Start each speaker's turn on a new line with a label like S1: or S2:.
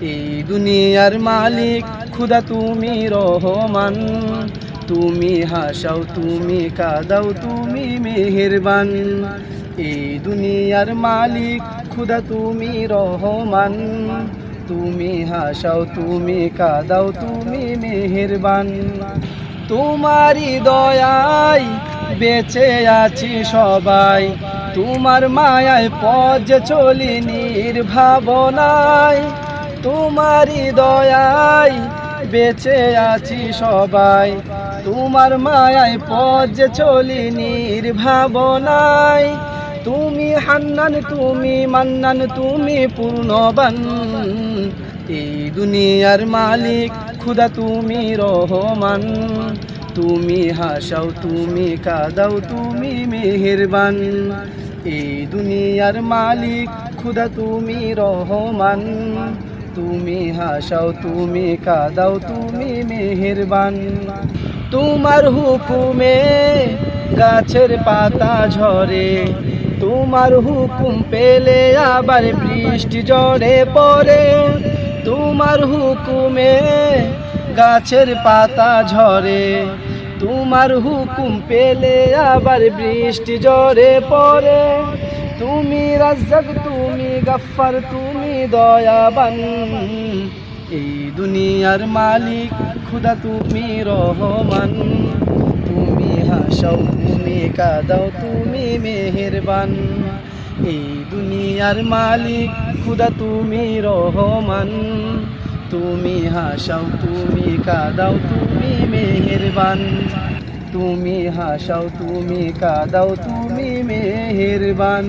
S1: এই দুনিয়ার মালিক, খুদা তুমি রহমান। তুমি হাসাও, তুমি কাদাও, তুমি মেহেরবান। এই দুনিয়ার মালিক, খুদা তুমি রহমান। তুমি হাসাও, তুমি কাদাও, তুমি মেহেরবান। তোমারই দয়ায় বেঁচে আছি সবাই। তোমার মায়ায় পজ চলি নির্ভাবনায়। তোমারই দয়ায় বেঁচে আছি সবাই। তোমার মায়ায় পজ চলি নির্ভাবনায়। তুমি হান্নান, তুমি মান্নান, তুমি পূর্ণবান। এই দুনিয়ার মালিক খুদা, তুমি রহমান। তুমি হাসাও, তুমি কাদাও, তুমি মেহেরবান। এই দুনিয়ার মালিক খুদা, তুমি রহমান। তুমি হাসাও, তুমি কাদাও, তুমি মেহেরবান। তোমার হুকুমে গাছের পাতা ঝরে, তোমার হুকুম পেলে আবার বৃষ্টি জড়ে পড়ে। তোমার হুকুমে গাছের পাতা ঝরে, তোমার হুকুম পেলে আবার বৃষ্টি জড়ে পড়ে। তুমি রাজ্জাক, তুমি গফ্ফার দয়াবান। এই দুনিয়ার মালিক, খুদা তুমি রহমান। তুমি হাসাও, তুমি কাদাও, তুমি মেহেরবান। এই দুনিয়ার মালিক, খুদা তুমি রহমান। তুমি হাসাও, তুমি কাদাও, তুমি মেহেরবান। তুমি হাসাও, তুমি কাদাও, তুমি মেহেরবান।